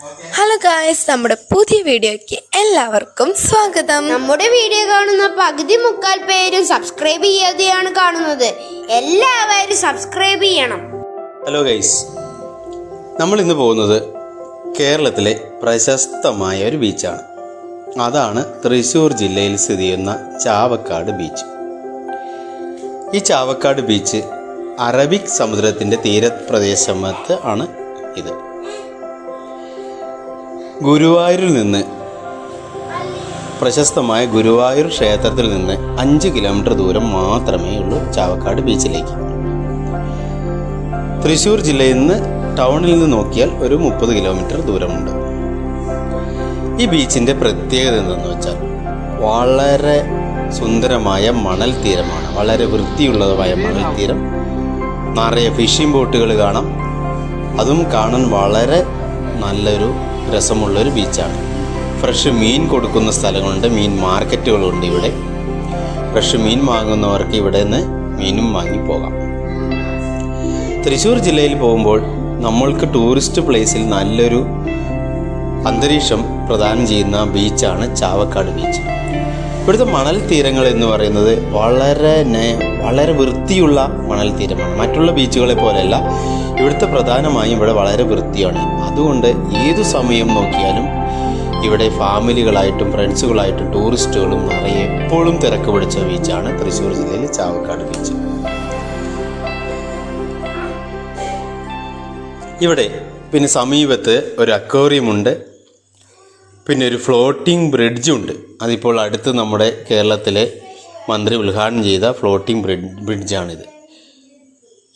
Hello guys നമ്മുടെ പുതിയ വീഡിയോയ്ക്ക് എല്ലാവർക്കും സ്വാഗതം. നമ്മുടെ വീഡിയോ കാണുന്ന പകുതി മുക്കാൽ പേരും സബ്സ്ക്രൈബ് ചെയ്യാതെയാണ് കാണുന്നത്. എല്ലാവരും സബ്സ്ക്രൈബ് ചെയ്യണം. ഹലോ ഗൈസ് നമ്മൾ ഇന്ന് പോകുന്നത് കേരളത്തിലെ പ്രശസ്തമായ ഒരു ബീച്ചാണ് അതാണ് തൃശ്ശൂർ ജില്ലയിൽ സ്ഥിതി ചെയ്യുന്ന ചാവക്കാട് ബീച്ച് ഈ ചാവക്കാട് ബീച്ച് അറബിക് സമുദ്രത്തിന്റെ തീരപ്രദേശത്ത് ആണ് ഇത്. ഗുരുവായൂരിൽ നിന്ന് പ്രശസ്തമായ ഗുരുവായൂർ ക്ഷേത്രത്തിൽ നിന്ന് അഞ്ച് കിലോമീറ്റർ ദൂരം മാത്രമേ ഉള്ളൂ ചാവക്കാട് ബീച്ചിലേക്ക്. തൃശ്ശൂർ ജില്ലയിൽ നിന്ന് ടൗണിൽ നിന്ന് നോക്കിയാൽ ഒരു മുപ്പത് കിലോമീറ്റർ ദൂരമുണ്ട്. ഈ ബീച്ചിന്റെ പ്രത്യേകത എന്തെന്ന് വെച്ചാൽ വളരെ സുന്ദരമായ മണൽ തീരമാണ്. വളരെ വൃത്തിയുള്ളതുമായ മണൽ തീരം. നിറയെ ഫിഷിംഗ് ബോട്ടുകൾ കാണാം. അതും കാണാൻ വളരെ നല്ലൊരു രസമുള്ളൊരു ബീച്ചാണ്. ഫ്രഷ് മീൻ കൊടുക്കുന്ന സ്ഥലങ്ങളുണ്ട് മീൻ മാർക്കറ്റുകളുണ്ട് ഇവിടെ. ഫ്രഷ് മീൻ വാങ്ങുന്നവർക്ക് ഇവിടെ നിന്ന് മീനും വാങ്ങി പോകാം. തൃശ്ശൂർ ജില്ലയിൽ പോകുമ്പോൾ നമ്മൾക്ക് ടൂറിസ്റ്റ് പ്ലേസിൽ നല്ലൊരു അന്തരീക്ഷം പ്രദാനം ചെയ്യുന്ന ബീച്ചാണ് ചാവക്കാട് ബീച്ച്. ഇവിടുത്തെ മണൽ തീരങ്ങൾ എന്ന് പറയുന്നത് വളരെ വളരെ വൃത്തിയുള്ള മണൽ തീരമാണ്. മറ്റുള്ള ബീച്ചുകളെ പോലെയല്ല ഇവിടുത്തെ പ്രധാനമായും ഇവിടെ വളരെ വൃത്തിയാണ്. അതുകൊണ്ട് ഏതു സമയം നോക്കിയാലും ഇവിടെ ഫാമിലികളായിട്ടും ഫ്രണ്ട്സുകളായിട്ടും ടൂറിസ്റ്റുകളും നിറയെ എപ്പോഴും തിരക്ക് പിടിച്ച ബീച്ചാണ് തൃശ്ശൂർ ജില്ലയിലെ ചാവക്കാട് ബീച്ച്. ഇവിടെ പിന്നെ സമീപത്ത് ഒരു അക്വേറിയമുണ്ട് പിന്നെ ഒരു ഫ്ലോട്ടിംഗ് ബ്രിഡ്ജുണ്ട്. അതിപ്പോൾ അടുത്ത് നമ്മുടെ കേരളത്തിലെ മന്ത്രി ഉദ്ഘാടനം ചെയ്ത ഫ്ലോട്ടിംഗ് ബ്രിഡ് ബ്രിഡ്ജാണിത്.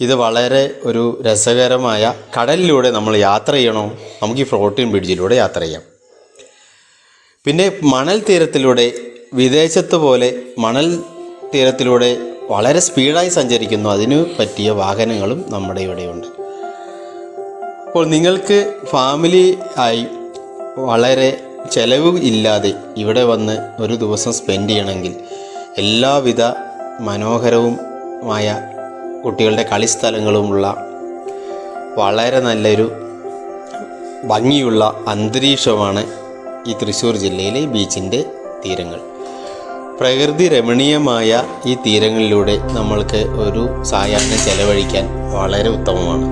ഇത് വളരെ ഒരു രസകരമായ കടലിലൂടെ നമ്മൾ യാത്ര ചെയ്യണോ? നമുക്ക് ഈ ഫ്ലോട്ടിംഗ് ബ്രിഡ്ജിലൂടെ യാത്ര ചെയ്യാം. പിന്നെ മണൽ തീരത്തിലൂടെ വിദേശത്ത് പോലെ മണൽ തീരത്തിലൂടെ വളരെ സ്പീഡായി സഞ്ചരിക്കുന്നു. അതിനു പറ്റിയ വാഹനങ്ങളും നമ്മുടെ ഇവിടെയുണ്ട്. അപ്പോൾ നിങ്ങൾക്ക് ഫാമിലി ആയി വളരെ ചെലവ് ഇല്ലാതെ ഇവിടെ വന്ന് ഒരു ദിവസം സ്പെൻഡ് ചെയ്യണമെങ്കിൽ എല്ലാവിധ മനോഹരവുമായ കുട്ടികളുടെ കളിസ്ഥലങ്ങളുമുള്ള വളരെ നല്ലൊരു ഭംഗിയുള്ള അന്തരീക്ഷമാണ് ഈ തൃശ്ശൂർ ജില്ലയിലെ ബീച്ചിന്റെ തീരങ്ങൾ. പ്രകൃതി രമണീയമായ ഈ തീരങ്ങളിലൂടെ നമ്മൾക്ക് ഒരു സായാഹ്നം ചെലവഴിക്കാൻ വളരെ ഉത്തമമാണ്.